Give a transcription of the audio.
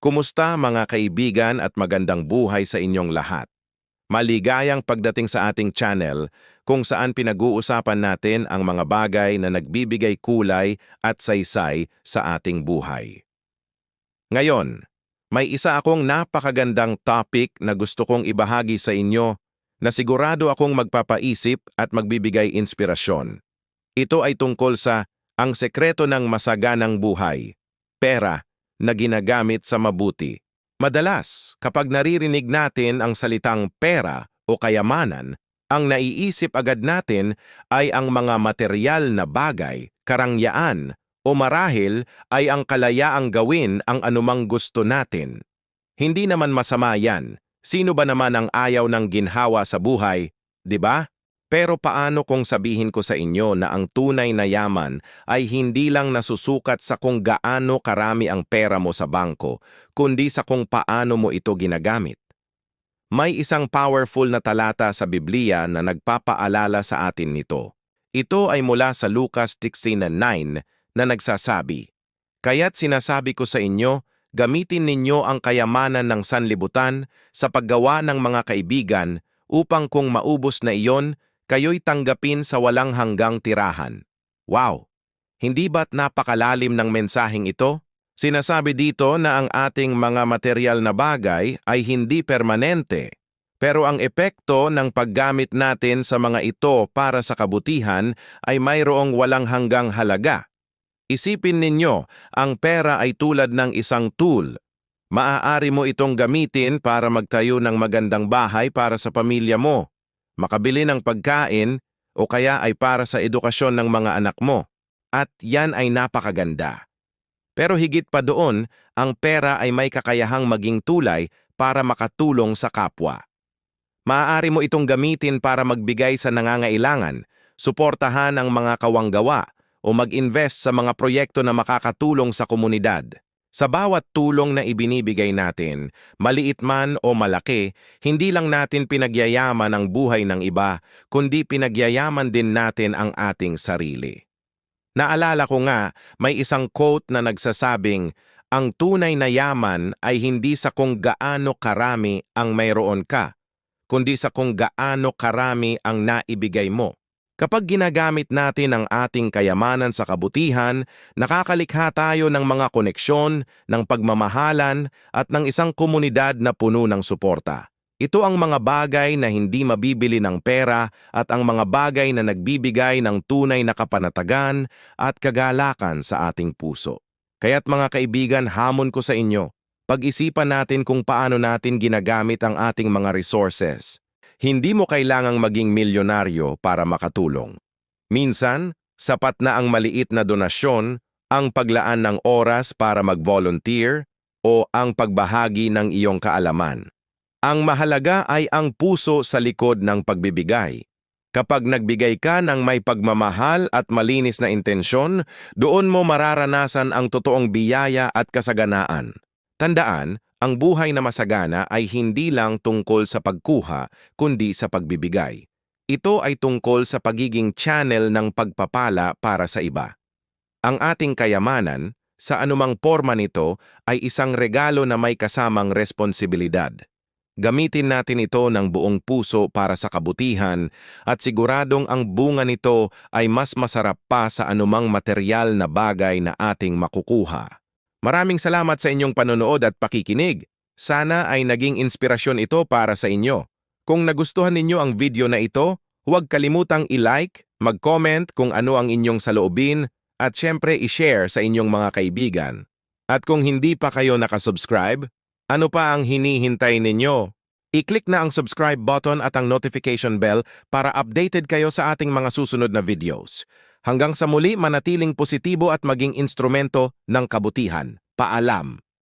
Kumusta mga kaibigan at magandang buhay sa inyong lahat? Maligayang pagdating sa ating channel kung saan pinag-uusapan natin ang mga bagay na nagbibigay kulay at saysay sa ating buhay. Ngayon, may isa akong napakagandang topic na gusto kong ibahagi sa inyo na sigurado akong magpapaisip at magbibigay inspirasyon. Ito ay tungkol sa ang sekreto ng masaganang buhay, pera na ginagamit sa mabuti. Madalas, kapag naririnig natin ang salitang pera o kayamanan, ang naiisip agad natin ay ang mga material na bagay, karangyaan, o marahil ay ang kalayaang gawin ang anumang gusto natin. Hindi naman masama yan. Sino ba naman ang ayaw ng ginhawa sa buhay, di ba? Pero paano kung sabihin ko sa inyo na ang tunay na yaman ay hindi lang nasusukat sa kung gaano karami ang pera mo sa bangko, kundi sa kung paano mo ito ginagamit? May isang powerful na talata sa Biblia na nagpapaalala sa atin nito. Ito ay mula sa Lucas 16:9 na nagsasabi, Kaya't sinasabi ko sa inyo, gamitin ninyo ang kayamanan ng sanlibutan sa paggawa ng mga kaibigan upang kung maubos na iyon, kayo'y tanggapin sa walang hanggang tirahan. Wow! Hindi ba't napakalalim ng mensaheng ito? Sinasabi dito na ang ating mga material na bagay ay hindi permanente, pero ang epekto ng paggamit natin sa mga ito para sa kabutihan ay mayroong walang hanggang halaga. Isipin ninyo, ang pera ay tulad ng isang tool. Maaari mo itong gamitin para magtayo ng magandang bahay para sa pamilya mo, makabili ng pagkain, o kaya ay para sa edukasyon ng mga anak mo. At yan ay napakaganda. Pero higit pa doon, ang pera ay may kakayahang maging tulay para makatulong sa kapwa. Maaari mo itong gamitin para magbigay sa nangangailangan, suportahan ang mga kawanggawa, o mag-invest sa mga proyekto na makakatulong sa komunidad. Sa bawat tulong na ibinibigay natin, maliit man o malaki, hindi lang natin pinagyayaman ang buhay ng iba, kundi pinagyayaman din natin ang ating sarili. Naalala ko nga, may isang quote na nagsasabing, ang tunay na yaman ay hindi sa kung gaano karami ang mayroon ka, kundi sa kung gaano karami ang naibigay mo. Kapag ginagamit natin ang ating kayamanan sa kabutihan, nakakalikha tayo ng mga koneksyon, ng pagmamahalan at ng isang komunidad na puno ng suporta. Ito ang mga bagay na hindi mabibili ng pera at ang mga bagay na nagbibigay ng tunay na kapanatagan at kagalakan sa ating puso. Kaya't mga kaibigan, hamon ko sa inyo, pag-isipan natin kung paano natin ginagamit ang ating mga resources. Hindi mo kailangang maging milyonaryo para makatulong. Minsan, sapat na ang maliit na donasyon, ang paglaan ng oras para mag-volunteer, o ang pagbahagi ng iyong kaalaman. Ang mahalaga ay ang puso sa likod ng pagbibigay. Kapag nagbigay ka ng may pagmamahal at malinis na intensyon, doon mo mararanasan ang totoong biyaya at kasaganaan. Tandaan, ang buhay na masagana ay hindi lang tungkol sa pagkuha, kundi sa pagbibigay. Ito ay tungkol sa pagiging channel ng pagpapala para sa iba. Ang ating kayamanan, sa anumang forma nito, ay isang regalo na may kasamang responsibilidad. Gamitin natin ito ng buong puso para sa kabutihan at siguradong ang bunga nito ay mas masarap pa sa anumang material na bagay na ating makukuha. Maraming salamat sa inyong panonood at pakikinig. Sana ay naging inspirasyon ito para sa inyo. Kung nagustuhan ninyo ang video na ito, huwag kalimutang i-like, mag-comment kung ano ang inyong saloobin, at syempre i-share sa inyong mga kaibigan. At kung hindi pa kayo nakasubscribe, ano pa ang hinihintay ninyo? I-click na ang subscribe button at ang notification bell para updated kayo sa ating mga susunod na videos. Hanggang sa muli manatiling positibo at maging instrumento ng kabutihan. Paalam.